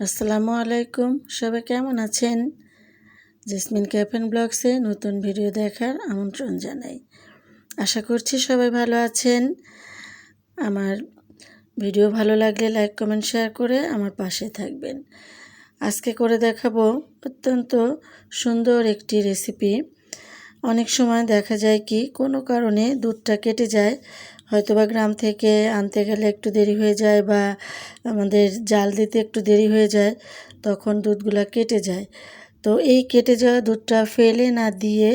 আসসালামু আলাইকুম। সবাই কেমন আছেন? জেসমিন ক্যাফেন ব্লগসে নতুন ভিডিও দেখার আমন্ত্রণ জানাই। আশা করছি সবাই ভালো আছেন। আমার ভিডিও ভালো লাগলে লাইক, কমেন্ট, শেয়ার করে আমার পাশে থাকবেন। আজকে করে দেখাবো অত্যন্ত সুন্দর একটি রেসিপি। অনেক সময় দেখা যায় কি, কোনো কারণে দুধটা কেটে যায় হয়তোবা গ্রাম থেকে আনতে গেলে একটু দেরি হয়ে যায় বা আমাদের জাল দিতে একটু দেরি হয়ে যায়, তখন দুধগুলো কেটে যায়। তো এই কেটে যাওয়া দুধটা ফেলে না দিয়ে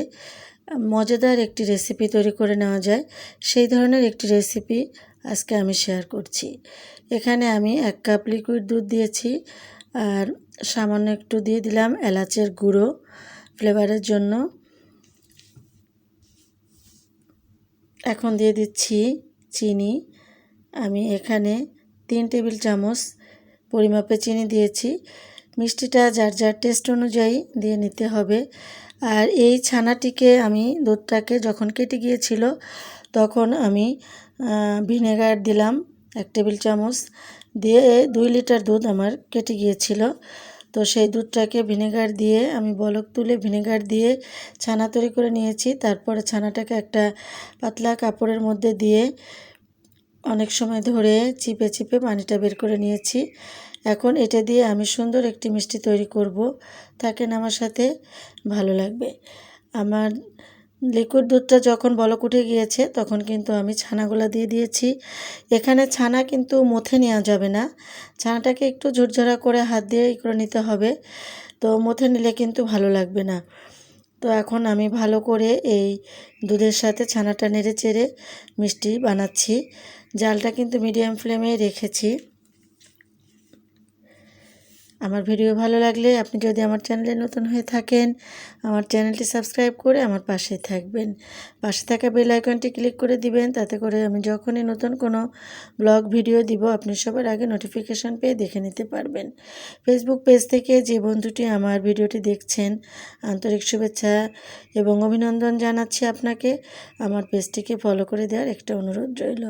মজাদার একটি রেসিপি তৈরি করে নেওয়া যায়। সেই ধরনের একটি রেসিপি আজকে আমি শেয়ার করছি। এখানে আমি এক কাপ লিকুইড দুধ দিয়েছি আর সামান্য একটু দিয়ে দিলাম এলাচের গুঁড়ো ফ্লেভারের জন্য। এখন দিয়ে দিচ্ছি চিনি। আমি এখানে তিন টেবিল চামচ পরিমাপে চিনি দিয়েছি। মিষ্টিটা যার যার টেস্ট অনুযায়ী দিয়ে নিতে হবে। আর এই ছানাটিকে আমি দুধটাকে যখন কেটে গিয়েছিল, তখন আমি ভিনেগার দিলাম এক টেবিল চামচ। দিয়ে দুই লিটার দুধ আমার কেটে গিয়েছিল। তো সেই দুধটাকে ভিনেগার দিয়ে আমি বলক তুলে ভিনেগার দিয়ে ছানা তৈরি করে নিয়েছি। তারপরে ছানাটাকে একটা পাতলা কাপড়ের মধ্যে দিয়ে অনেক সময় ধরে চিপে চিপে পানিটা বের করে নিয়েছি। এখন এটা দিয়ে আমি সুন্দর একটি মিষ্টি তৈরি করব। থাকেন আমার সাথে, ভালো লাগবে। আমার লিকুইড দুধটা যখন বলক উঠে গিয়েছে, তখন কিন্তু আমি ছানাগুলো দিয়ে দিয়েছি। এখানে ছানা কিন্তু মথে নেওয়া যাবে না। ছানাটাকে একটু ঝুরঝরা করে হাত দিয়ে করে নিতে হবে। তো মথে নিলে কিন্তু ভালো লাগবে না। তো এখন আমি ভালো করে এই দুধের সাথে ছানাটা নেড়ে চেড়ে মিষ্টি বানাচ্ছি। জালটা কিন্তু মিডিয়াম ফ্লেমে রেখেছি। আমার ভিডিও ভালো লাগলে আপনি যদি আমার চ্যানেলে নতুন হয়ে থাকেন, আমার চ্যানেলটি সাবস্ক্রাইব করে আমার পাশে থাকবেন। পাশে থাকা বেল আইকনটি ক্লিক করে দিবেন, তাতে করে আমি যখনই নতুন কোনো ব্লগ, ভিডিও দিব, আপনি সবার আগে নোটিফিকেশান পেয়ে দেখে নিতে পারবেন। ফেসবুক পেজ থেকে যে বন্ধুটি আমার ভিডিওটি দেখছেন, আন্তরিক শুভেচ্ছা এবং অভিনন্দন জানাচ্ছি আপনাকে। আমার পেজটিকে ফলো করে দেওয়ার একটা অনুরোধ রইল।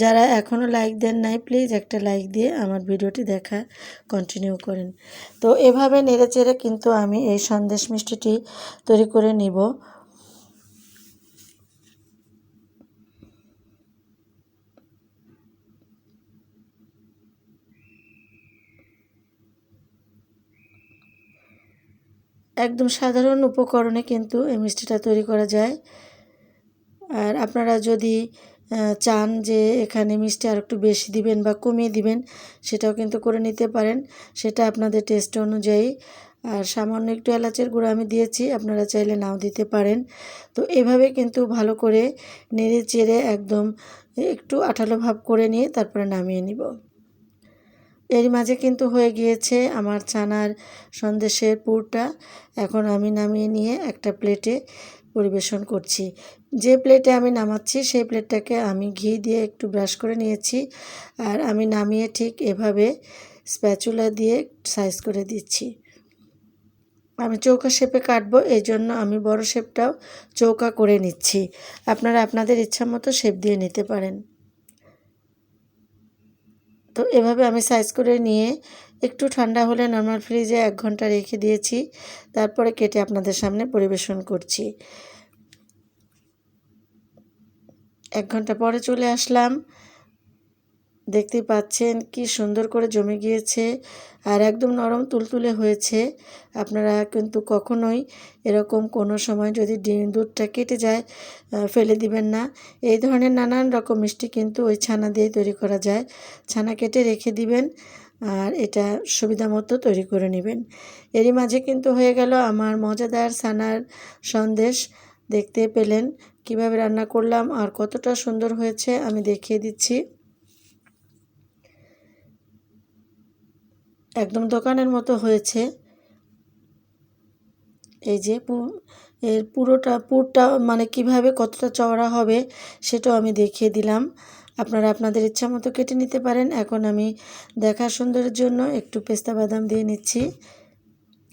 যারা এখনও লাইক দেন নাই প্লিজ একটা লাইক দিয়ে আমার ভিডিওটি দেখা কন্টিনিউ করেন করেন। তো এভাবে নেড়ে চেড়ে কিন্তু আমি এই সন্দেশ মিষ্টিটি তৈরি করে নিব। একদম সাধারণ উপকরণে কিন্তু এই মিষ্টিটা তৈরি করা যায়। আর আপনারা যদি চান যে এখানে মিষ্টি আর একটু বেশি দিবেন বা কমিয়ে দিবেন, সেটাও কিন্তু করে নিতে পারেন। সেটা আপনাদের টেস্ট অনুযায়ী। আর সামান্য একটু এলাচের গুঁড়ো আমি দিয়েছি, আপনারা চাইলে নাও দিতে পারেন। তো এভাবে কিন্তু ভালো করে নেড়ে চেড়ে একদম একটু আঠালো ভাব করে নিয়ে তারপরে নামিয়ে নিব। এর মাঝে কিন্তু হয়ে গিয়েছে আমার ছানার সন্দেশের পুরটা। এখন আমি নামিয়ে নিয়ে একটা প্লেটে পরিবেশন করছি। যে প্লেটে আমি নামাচ্ছি, সেই প্লেটটাকে আমি ঘি দিয়ে একটু ব্রাশ করে নিয়েছি। আর আমি নামিয়ে ঠিক এভাবে স্প্যাচুলা দিয়ে সাইজ করে দিচ্ছি। আমি চৌকা শেপে কাটবো এই জন্য আমি বড় শেপটাও চৌকা করে নিচ্ছি। আপনারা আপনাদের ইচ্ছা মতো শেপ দিয়ে নিতে পারেন। তো এভাবে আমি সাইজ করে নিয়ে একটু ঠান্ডা হলে নর্মাল ফ্রিজে এক ঘণ্টা রেখে দিয়েছি। তারপরে কেটে আপনাদের সামনে পরিবেশন করছি। এক ঘণ্টা পরে চলে আসলাম। দেখতেই পাচ্ছেন কি সুন্দর করে জমে গিয়েছে আর একদম নরম তুলতুলে হয়েছে। আপনারা কিন্তু কখনোই এরকম কোনো সময় যদি ডিম দুধটা কেটে যায় ফেলে দিবেন না। এই ধরনের নানান রকম মিষ্টি কিন্তু ওই ছানা দিয়ে তৈরি করা যায়। ছানা কেটে রেখে দিবেন আর এটা সুবিধা মতো তৈরি করে নেবেন। এরই মাঝে কিন্তু হয়ে গেল আমার মজাদার ছানার সন্দেশ। দেখতে পেলেন কীভাবে রান্না করলাম আর কতটা সুন্দর হয়েছে আমি দেখিয়ে দিচ্ছি। একদম দোকানের মতো হয়েছে। এই যে এর পুরোটা, পুরটা মানে কীভাবে কতটা চওড়া হবে সেটাও আমি দেখিয়ে দিলাম। আপনারা আপনাদের ইচ্ছা মতো কেটে নিতে পারেন। এখন আমি দেখা সুন্দরের জন্য একটু পেস্তা বাদাম দিয়ে নিচ্ছি।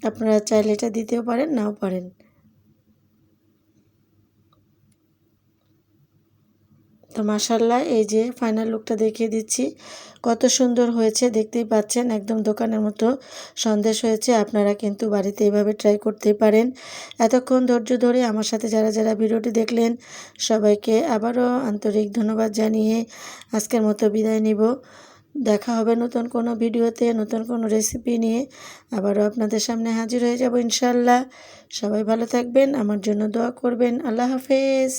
আপনারা চাইলে এটা দিতেও পারেন, নাও পারেন। তো মাসাল্লাহ এই যে ফাইনাল লুকটা দেখিয়ে দিচ্ছি। কত সুন্দর হয়েছে, দেখতেই পাচ্ছেন, একদম দোকানের মতো সন্দেশ হয়েছে। আপনারা কিন্তু বাড়িতে এইভাবে ট্রাই করতেই পারেন। এতক্ষণ ধৈর্য ধরে আমার সাথে যারা যারা ভিডিওটি দেখলেন, সবাইকে আবারও আন্তরিক ধন্যবাদ জানিয়ে আজকের মতো বিদায় নিব। দেখা হবে নতুন কোনো ভিডিওতে, নতুন কোনো রেসিপি নিয়ে। আবারও আপনাদের সামনে হাজির হয়ে যাব ইনশাল্লাহ সবাই ভালো থাকবেন, আমার জন্য দোয়া করবেন। আল্লাহ হাফেজ।